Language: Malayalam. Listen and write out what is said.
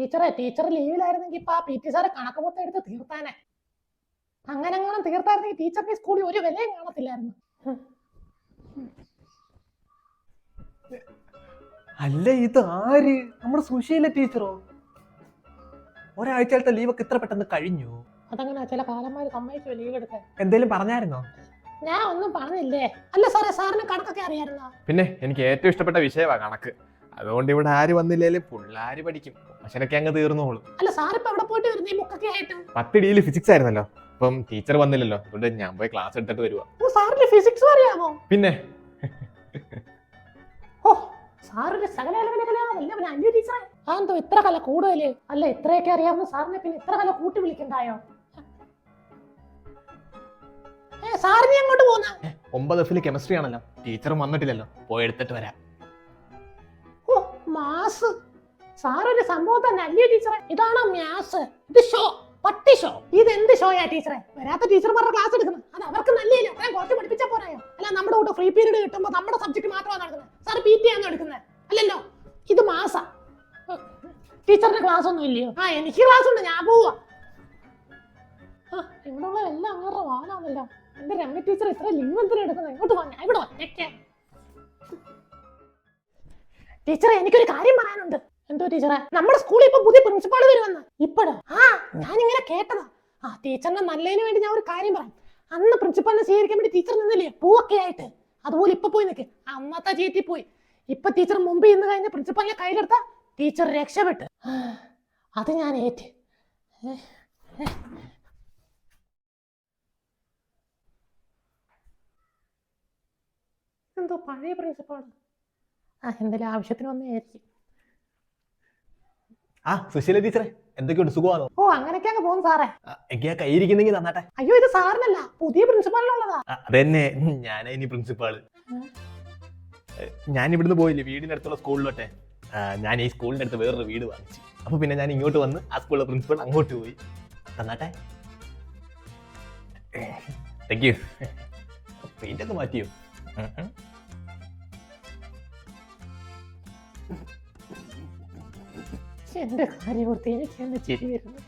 ടീച്ചറെ ടീച്ചർ ലീവിലായിരുന്നെങ്കിൽ ഇപ്പൊ ആ പി ടി സാറെ കണക്ക് മൊത്തം എടുത്ത് തീർത്താനെ. അങ്ങനെ അങ്ങനെ തീർത്തായിരുന്നെങ്കിൽ ടീച്ചർക്ക് സ്കൂളിൽ ഒരു വിലയും കാണത്തില്ലായിരുന്നു. അല്ല ഇത് ആര്? നമ്മുടെ സുശീല ടീച്ചറോ? ഒരാഴ്ചത്തെ ലീവൊക്കെ ഇത്ര പെട്ടെന്ന് കഴിഞ്ഞു. അതങ്ങനെ ചില കാലന്മാര് സമ്മതിച്ചു ലീവ് എടുക്കാൻ? എന്തേലും പറഞ്ഞായിരുന്നോ? ഞാൻ ഒന്നും പറഞ്ഞില്ലേ. അല്ല സാറേ സാറിന് കണക്കൊക്കെ അറിയായിരുന്നോ? പിന്നെ എനിക്ക് ഏറ്റവും ഇഷ്ടപ്പെട്ട വിഷയമാണ് കണക്ക്. അതുകൊണ്ട് ഇവിടെ ആര് വന്നില്ലേലും പിള്ളാര് പഠിക്കും. പക്ഷനൊക്കെ അങ്ങ് തീർന്നോളും. അല്ല സാറിപ്പോ അവിടെ പോയിട്ട് വരുന്നേ? മുക്കൊക്കെ ആയിട്ട്. പത്ത് ഡിയിൽ ഫിസിക്സ് ആയിരുന്നല്ലോ. അപ്പം ടീച്ചർ വന്നില്ലല്ലോ. അതുകൊണ്ട് ഞാൻ പോയി ക്ലാസ് എടുത്തിട്ട് വരുവാ. സാറിന് ഫിസിക്സ് അറിയാമോ? പിന്നെ? ഓ സാറിന്റെ സകല അഞ്ചു ടീച്ചറെ അതെന്തോ ഇത്ര കല കൂടുതൽ. അല്ല ഇത്രയൊക്കെ അറിയാവുന്ന സാറിനെ പിന്നെ ഇത്ര കല കൂട്ടി വിളിക്കണ്ടായോ? സാറിനെ അങ്ങോട്ട് പോന്ന ഒമ്പത് എഫിൽ കെമിസ്ട്രി ആണല്ലോ. ടീച്ചർ വന്നിട്ടില്ലല്ലോ. പോയി എടുത്തിട്ട് വരാം. മാസ്. സാറൊരു സംഭവം തന്നെ അല്ലേ ടീച്ചറെ? ഇതാണോ മാസ് ഇത് ഷോ പട്ടി ഷോ ഇത് എന്ത് ഷോയാ ടീച്ചറെ? വരാത്ത ടീച്ചർമാരുടെ ക്ലാസ് എടുക്കുന്നത്. അത് അവർക്ക് നല്ലയില്ല ഞാൻ കുറച്ച് പഠിപ്പിച്ചാൽ പോരായോ? അല്ല നമ്മുടെ കൂടെ ഫ്രീ പീരീഡ് കിട്ടുമ്പോൾ നമ്മുടെ സബ്ജക്ട് മാത്രമാണ് നടക്കുന്നത്. സാർ പി ടി ആണ് എടുക്കുന്നത്? അല്ലല്ലോ ഇത് മാസാ ടീച്ചറിന്റെ ക്ലാസ് ഒന്നും ഇല്ലയോ? ആ എനിക്ക് ക്ലാസ് ഉണ്ട് ഞാൻ പോവാ. ഇവിടെ ഇവിടെയുള്ള എല്ലാം അങ്ങനെ വാലാണല്ലോ എന്റെ രമ്യ ടീച്ചർ ഇത്ര ലിംഗത്തിന് എടുക്കുന്നത്. ഇങ്ങോട്ട് വാ ഇവിടെ ഒറ്റയ്ക്ക് ടീച്ചറെ എനിക്കൊരു കാര്യം പറയാനുണ്ട്. എന്തോ ടീച്ചറെ? നമ്മുടെ സ്കൂളിൽ ഇപ്പൊ പുതിയ പ്രിൻസിപ്പാൾ വരുമെന്ന്. ഇപ്പോഴോ? ആ ഞാനിങ്ങനെ കേട്ടതാ. ആ ടീച്ചറിന്റെ നല്ലതിന് വേണ്ടി ഞാൻ ഒരു കാര്യം പറയാം. അന്ന് പ്രിൻസിപ്പാളിനെ സ്വീകരിക്കാൻ വേണ്ടി ടീച്ചർ നിന്നില്ലേ? പൂവൊക്കെ ആയിട്ട്. അതുപോലെ ഇപ്പൊ പോയി നിൽക്ക് അന്നത്തെ ചീറ്റി പോയി. ഇപ്പൊ ടീച്ചർ മുമ്പ് ഇന്ന് കഴിഞ്ഞ പ്രിൻസിപ്പാളിനെ കയ്യിലെടുത്ത ടീച്ചർ രക്ഷപ്പെട്ട്. അത് ഞാൻ ഏറ്റ്. എന്തോ പഴയ പ്രിൻസിപ്പാൾ ആ എന്തെങ്കിലും ആവശ്യത്തിന് വന്നതായിരിക്കും. ആ സുശീല ടീച്ചറെ എന്തൊക്കെയുണ്ട്? സുഖമാണോ? ഓ അങ്ങനെയൊക്കെ അങ്ങ് പോകും സാറേ. ആ, എനിക്ക് ആ കൈയിരിക്കുന്നെങ്കിൽ നന്നാട്ടെ. അയ്യോ ഇത് സാറിനല്ല പുതിയ പ്രിൻസിപ്പാളിനുള്ളതാ. ആ, അതെന്നെ. ഞാനേ ഇനി പ്രിൻസിപ്പാൾ. ഞാൻ ഇവിടുന്ന് പോയില്ലേ വീടിനടുത്തുള്ള അടുത്തുള്ള സ്കൂളിലോട്ടെ. ആ, ഞാൻ ഈ സ്കൂളിന്റെ അടുത്ത് വേറൊരു വീട് വാങ്ങിച്ചു. അപ്പൊ പിന്നെ ഞാൻ ഇങ്ങോട്ട് വന്ന് ആ സ്കൂളിലെ പ്രിൻസിപ്പൾ അങ്ങോട്ട് പോയി. തന്നാട്ടെ താങ്ക് യു പെയിന്റ് ഒക്കെ മാറ്റിയോ? ഉം ഉം. എന്റെ കാര്യം ഓർത്ത് എനിക്ക് എന്നെ ചിരി വരുന്നു.